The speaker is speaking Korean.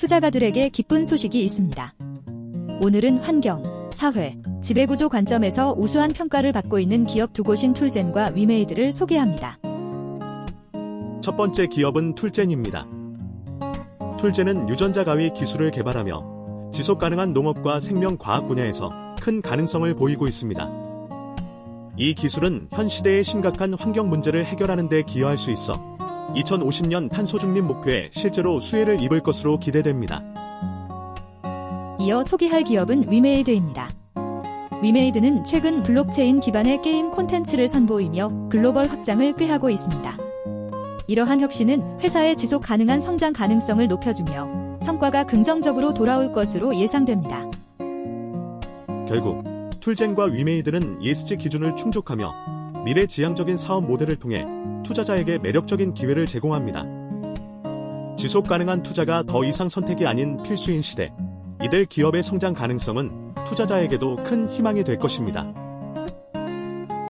투자가들에게 기쁜 소식이 있습니다. 오늘은 환경, 사회, 지배구조 관점에서 우수한 평가를 받고 있는 기업 두 곳인 툴젠과 위메이드를 소개합니다. 첫 번째 기업은 툴젠입니다. 툴젠은 유전자 가위 기술을 개발하며 지속 가능한 농업과 생명 과학 분야에서 큰 가능성을 보이고 있습니다. 이 기술은 현 시대의 심각한 환경 문제를 해결하는 데 기여할 수 있어 2050년 탄소 중립 목표에 실제로 수혜를 입을 것으로 기대됩니다. 이어 소개할 기업은 위메이드입니다. 위메이드는 최근 블록체인 기반의 게임 콘텐츠를 선보이며 글로벌 확장을 꾀하고 있습니다. 이러한 혁신은 회사의 지속 가능한 성장 가능성을 높여주며 성과가 긍정적으로 돌아올 것으로 예상됩니다. 결국 툴젠과 위메이드는 ESG 기준을 충족하며 미래지향적인 사업 모델을 통해 투자자에게 매력적인 기회를 제공합니다. 지속 가능한 투자가 더 이상 선택이 아닌 필수인 시대, 이들 기업의 성장 가능성은 투자자에게도 큰 희망이 될 것입니다.